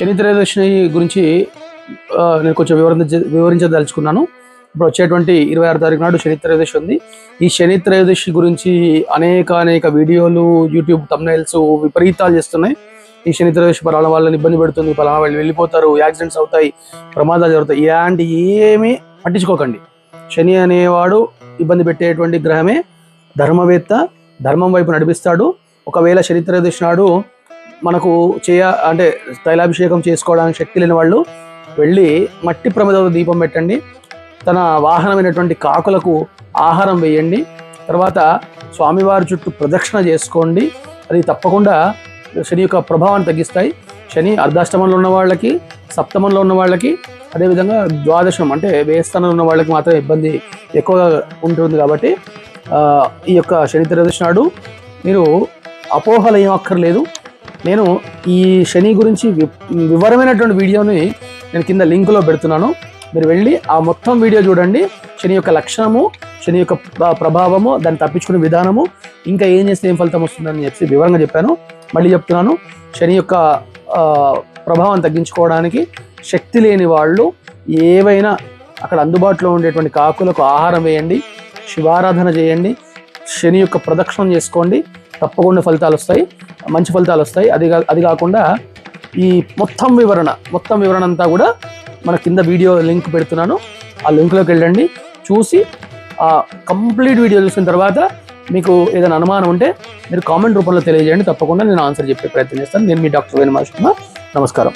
శని త్రయోదశిని గురించి నేను కొంచెం వివరించ వివరించదలుచుకున్నాను. ఇప్పుడు వచ్చేటువంటి ఇరవై ఆరు తారీఖు నాడు శని త్రయోదశి ఉంది. ఈ శని త్రయోదశి గురించి అనేక అనేక వీడియోలు యూట్యూబ్ తమ్నైల్స్ విపరీతాలు చేస్తున్నాయి. ఈ శని త్రయోదశి పలానా వాళ్ళని ఇబ్బంది పెడుతుంది పలానా వాళ్ళు వెళ్ళిపోతారు యాక్సిడెంట్స్ అవుతాయి ప్రమాదాలు జరుగుతాయి. ఇలాంటి ఏమీ పట్టించుకోకండి. శని అనేవాడు ఇబ్బంది పెట్టేటువంటి గ్రహమే ధర్మవేత్త ధర్మం వైపు నడిపిస్తాడు. ఒకవేళ శని త్రయోదశి నాడు మనకు చేయ అంటే తైలాభిషేకం చేసుకోవడానికి శక్తి లేని వాళ్ళు వెళ్ళి మట్టి ప్రమిదలో దీపం పెట్టండి. తన వాహనమైనటువంటి కాకులకు ఆహారం వేయండి. తర్వాత స్వామివారి చుట్టూ ప్రదక్షిణ చేసుకోండి. అది తప్పకుండా శని యొక్క ప్రభావాన్ని తగ్గిస్తాయి. శని అర్ధాష్టమంలో ఉన్న వాళ్ళకి సప్తమంలో ఉన్న వాళ్ళకి అదేవిధంగా ద్వాదశం అంటే వేయస్థానంలో ఉన్న వాళ్ళకి మాత్రం ఇబ్బంది ఎక్కువగా ఉంటుంది కాబట్టి ఈ యొక్క శని త్రయోదశి నాడు మీరు అపోహలు ఏం అక్కర్లేదు. నేను ఈ శని గురించి వి- వివరమైనటువంటి వీడియోని నేను కింద లింకులో పెడుతున్నాను. మీరు వెళ్ళి ఆ మొత్తం వీడియో చూడండి. శని యొక్క లక్షణము శని యొక్క ప్రభావము దాన్ని తప్పించుకునే విధానము ఇంకా ఏం చేస్తే ఏం ఫలితం వస్తుందని చెప్పి వివరంగా చెప్పాను. మళ్ళీ చెప్తున్నాను. శని యొక్క ప్రభావం తగ్గించుకోవడానికి శక్తి లేని వాళ్ళు ఏవైనా అక్కడ అందుబాటులో ఉండేటువంటి కాకులకు ఆహారం వేయండి. శివారాధన చేయండి. శని యొక్క ప్రదక్షిణం చేసుకోండి. తప్పకుండా ఫలితాలు వస్తాయి. మంచి ఫలితాలు వస్తాయి. అది అది కాకుండా ఈ మొత్తం వివరణ మొత్తం వివరణ అంతా కూడా మన కింద వీడియో లింక్ పెడుతున్నాను. ఆ లింక్లోకి వెళ్ళండి. చూసి ఆ కంప్లీట్ వీడియో చూసిన తర్వాత మీకు ఏదైనా అనుమానం ఉంటే మీరు కామెంట్ రూపంలో తెలియజేయండి. తప్పకుండా నేను ఆన్సర్ చెప్పే ప్రయత్నం చేస్తాను. నేను మీ డాక్టర్ వేణుమా నమస్కారం.